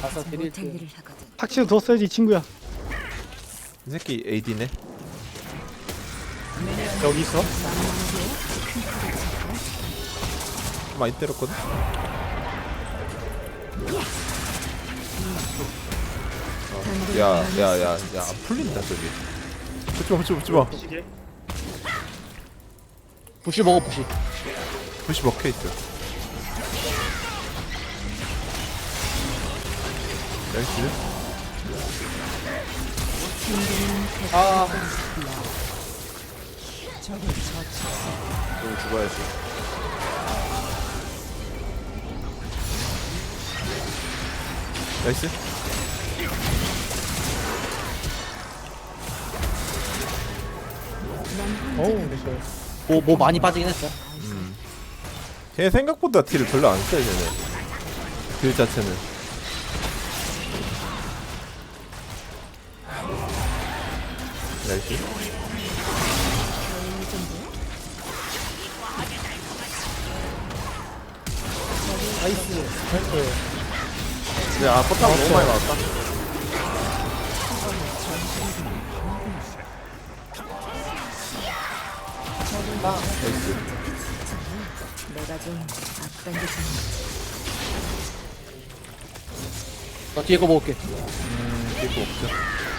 가서 못할 드릴게. 일을 하거든. 탁치도 뒀어야지 친구야 이 새끼 AD네. 여기 있어 많이 때렸거든. 어, 야, 야, 야, 야, 안 풀린다 저기. 붙지 마, 붙지 마, 붙지 마. 부시 먹어 부시. 불씨 먹혀 있어. 나이스. 아 여기 죽어야지. 나이스. 어우 됐어 뭐, 뭐 많이 빠지긴 했어. 걔 생각보다 딜을 별로 안 써요, 쟤네. 딜 자체는. 나이스. 나이스. 야, 포탑 너무 많이 나왔다. 나이스. 내가 좀 앞당겨주는 나 뒤에 거 먹을게. 음, 이거 없죠.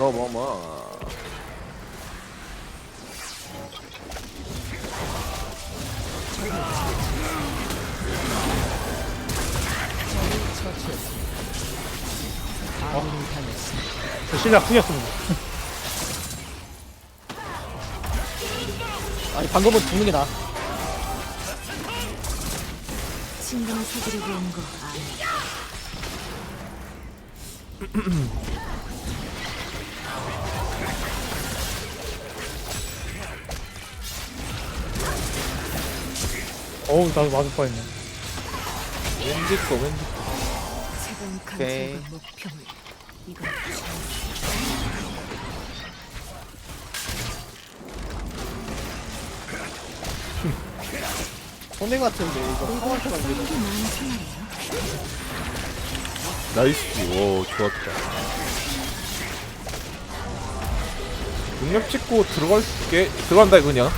너 뭐, 뭐. 저 실력 숙였습니다 아니 방금은 죽는 게 나. 친구를 사귀려고 온거 아니야. 어우 나도 맞을 뻔했네 왠지 거, 왠지 거. 차가운 오케이. 감정과 목표물. 이건 손해 같은데 이거 안 되네. 이게 많아서 말이야. 나이스. 오, 좋았다. 능력 찍고 들어갈 게. 들어간다, 이거 그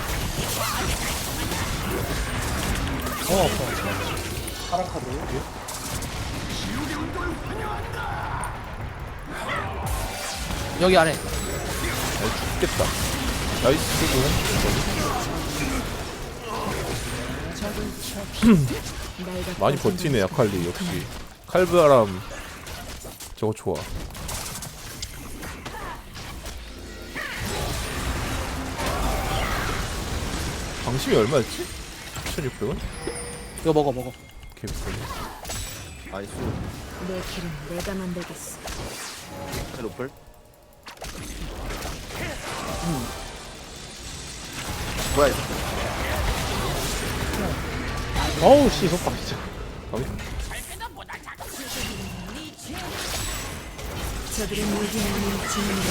어 아파 파란 카드. 여기 안에. 아, 죽겠다. 나이스. 날 갖다 많이 버티네, 약칼리. 역시. 칼바람. 저거 좋아. 방심이 얼마였지? 1600원? 이거 먹어 먹어. 개 비싸네. 나이스. 내 길은 내가 만들겠어. 로플? 뭐야, 이거. 어우 씨 속박 진짜 저들은 나는 지능을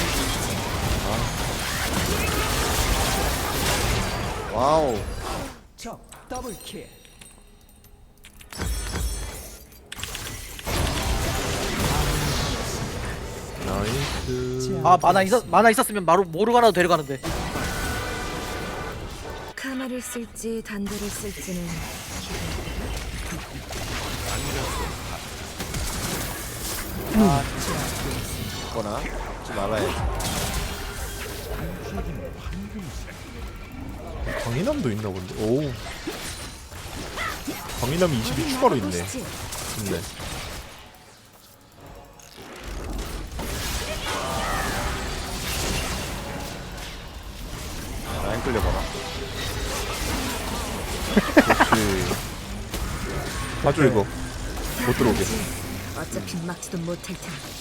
와우. 나이스. 아 만화 있었 만화 있었으면 바로 모르가나도 데려가는데. 카마를 쓸지 단대를 쓸지는 거나 좀 알아야지. 강인함도 있나 본데. 오. 강인함이 22 추가로 있네. 보시지. 있네. 봐줘 이거. 못 들어오게. 어차피 막지도 못할 텐데.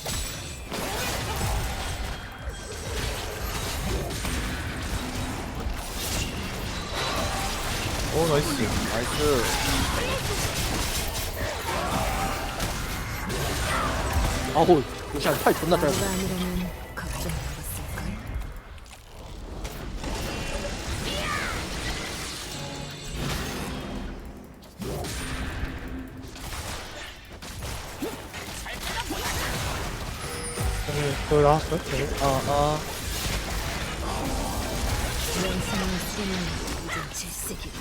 오 나이스. 나이스. 아호. 루시안 팔 존나 짧아. 너가 아니라면 아아 명성을 쓰는 이젠 질색이다.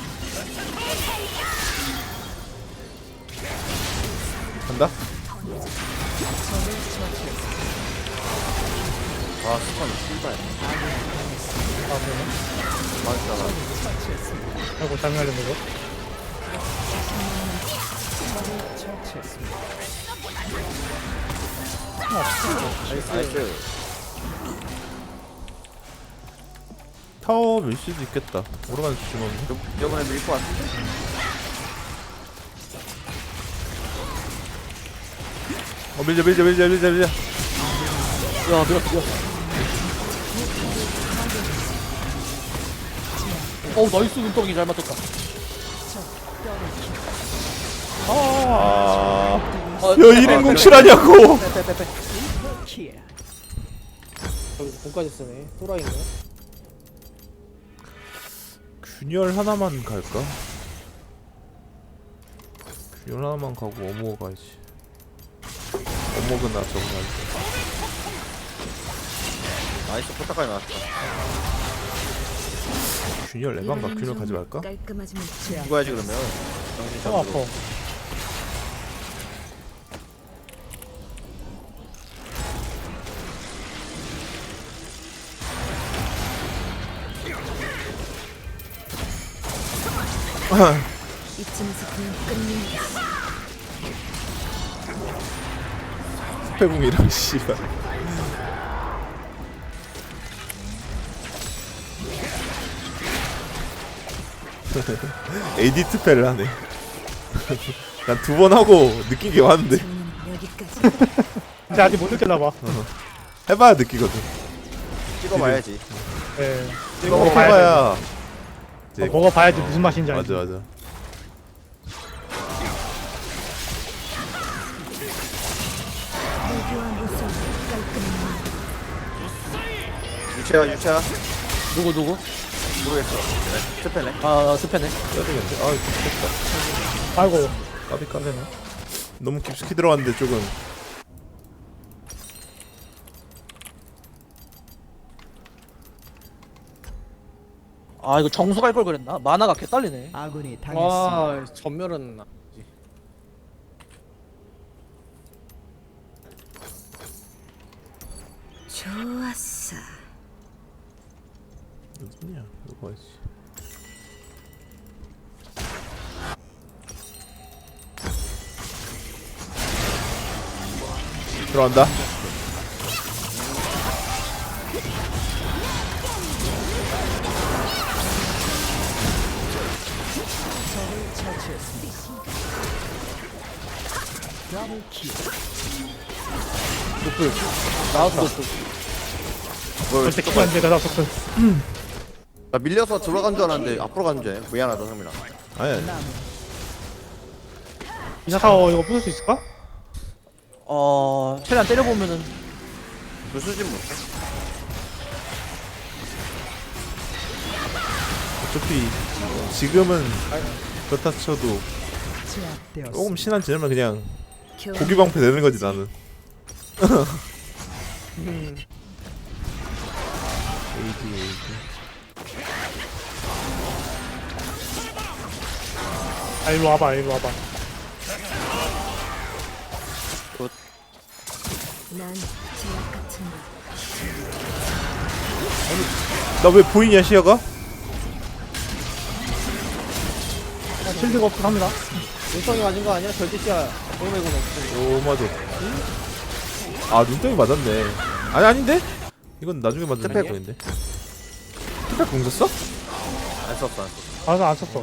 간다? 아 스펀 씨발. 아, 그러네. 맞잖아. 아이고, 잘못 알렸 네, 이거. 나이스. 타워 밀 수도 있겠다. 오르간 조심하면. 요- 요번에 밀것 같은데? 어 밀자 밀자 밀자 밀자 밀자. 야 밀었어 밀었어. 어우 나이스 눈덩이 잘 맞췄다. 아. 어, 야 1인공 칠하냐고 빼빼빼빼 여기 공까지 쓰네 또라이네 균열 하나만 갈까? 균열 하나만 가고 어묵 가야지 어묵은 나 저거 갈게 나이스 포탑까지 나왔다 균열 레방가 이번엔 균열 좀 가지 말까? 깔끔하지 못해. 죽어야지 그러면 정신 어. 차리고 이쯤에서 그냥 게 스페붕이랑 씨발 AD 투패를 하네 난 두 번 하고 느낀 게 많은데 저는 여기까지. 근데 아직 못 느꼈나봐. 해봐야 느끼거든 찍어봐야지 네. 이거. 해봐야 이제 어, 먹어봐야지 무슨 맛인지 알지. 맞아 맞아. 유채야 유채야. 누구 누구? 모르겠어. 네, 스페네. 아 스페네. 짜증인데? 아 좋겠다. 아이고. 까비 까비 너무 깊숙이 들어갔는데 조금 아 이거 정수 갈 걸 그랬나? 만화가 개 딸리네 아군이 당했습니다. 아 전멸은 좋았어. 어디냐 이거 봐야지 들어간다 노플 노플 뭘 절대 안 돼. 나 밀려서 들어간 줄 알았는데 앞으로 가는 줄 알았네 미안하다 성민아 아니 아니 이사사워 이거 부술 수 있을까? 어 최대한 때려보면은 부수진 못해 어차피 지금은 그렇다 쳐도. 조금 신한 지나면 그냥 고기 방패 되는 거지 나는 AD AD 아, 일로 와봐, 일로 와봐. 난 제약 같은 거. 나왜 보이냐 시야가? 아, 실드가 없긴 합니다. 눈덩이 맞은 거 아니야? 절대시야 오메고는 없어 오 맞아. 아 눈덩이 맞았네. 아니 아닌데? 이건 나중에 맞는 스펙. 눈덩인데. 스펙 공 썼어? 안 썼어 안 썼어. 알아서 안 썼어.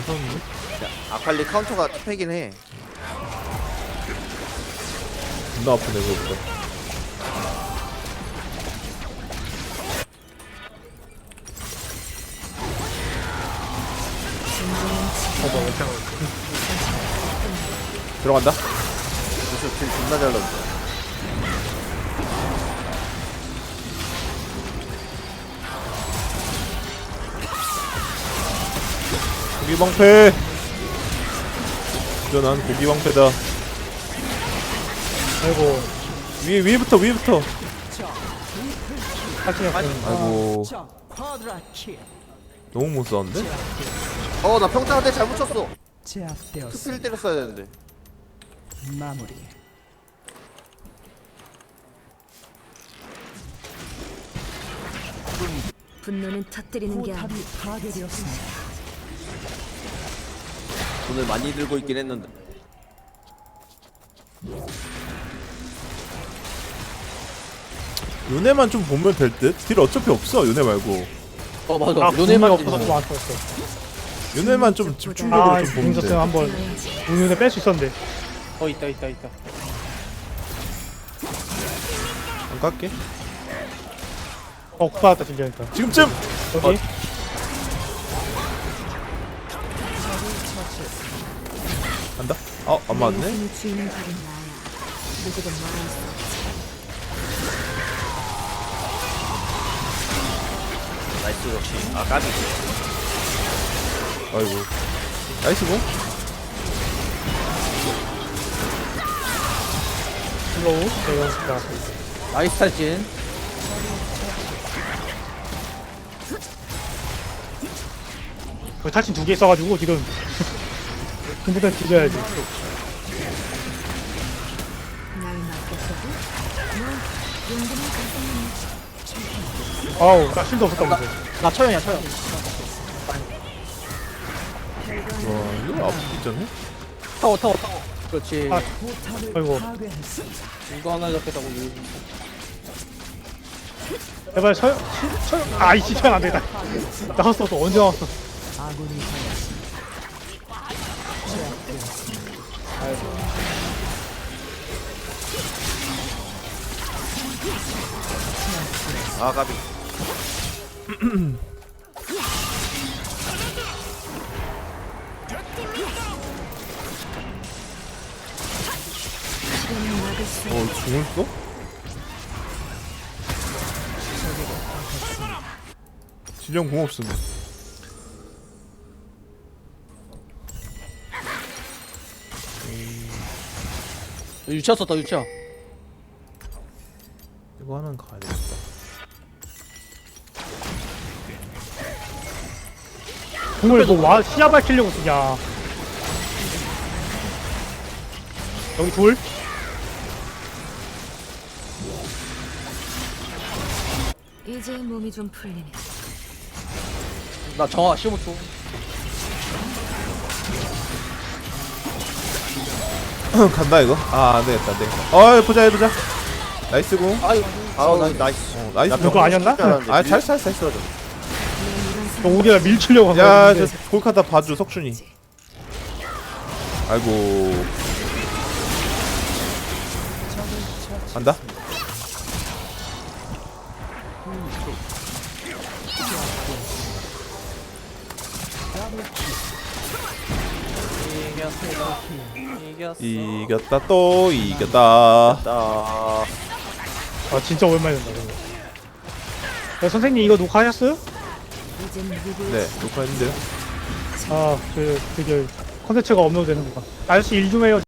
아칼리 카운터가 투팩이긴 해. 존나 아프네 그거보다 들어간다 무슨 딜 존나 잘 넣었어 고기 방패 저난 고기 방패다 아이고. 위에 위에부터 위에부터 탈출이 없어. 아이고. 너무 못 싸웠는데? 어 나 평타한테 잘못 쳤어 제압되었습니다. 스피를 때렸어야 되는데 마무리. 분노는 터뜨리는 게 포탑이. 파괴되었습니다. 돈을 많이 들고 있긴 했는데 요네만 좀 보면 될 듯? 딜 어차피 없어 요네 말고 어 맞아 아, 요네만 요네만 없어서 좀안 썼어. 요네만 좀 집중적으로 아, 좀 보면 공격성 돼 한번 운운에 뺄수 있었는데. 어 있다 있다 있다 안 깎게 어, 국받았다, 진짜니까. 지금쯤! 여기. 간다? 어? 안 맞네? 인생의 주인은 바로 나야. 누구도 말할 수 없지. 나이스 역시 아 까비 아이고 나이스 공? 슬로우. 네, 자, 나이스 탈진 거기 탈진 두 개 있어가지고 지금 금부터 뒤져야지. 아우, 나 실드 없었다, 근데. 나 처형이야 처형 와 이거 아프기 전에? 타워 타워 타워 그렇지 아, 아이고. 이거 하나 잡겠다고. 제발 서, 시, 서, 아이씨, 처형 안 되겠다. 나왔어, 또 언제 나왔어? 아 까비 어 죽었어? 지령 공 없음 유치아 썼다 유치아 이거 하나는 가야 되겠다 공을 뭐 와, 시야 밝히려고 쓰냐. 여기 둘. 이제 몸이 좀 풀리네. 나 정화 15초 간다 이거? 아 안 되겠다 안 되겠다. 어 보자 해 보자. 나이스 공 아유 아우 나 나이스. 어, 나이스. 누구 아니었나? 아 잘했어 잘했어 너 우리가 밀치려고 한 야 저 거였는데. 골카다 봐줘 석준이. 아이고. 간다 이겼어 이겼어 이겼다 또 이겼다 나 아, 진짜 이거. 야, 선생님, 이거 녹화하셨어요? 네 녹화했는데요 아, 그, 되게 컨텐츠가 업로드 되는구나. 아저씨 일 좀 해요.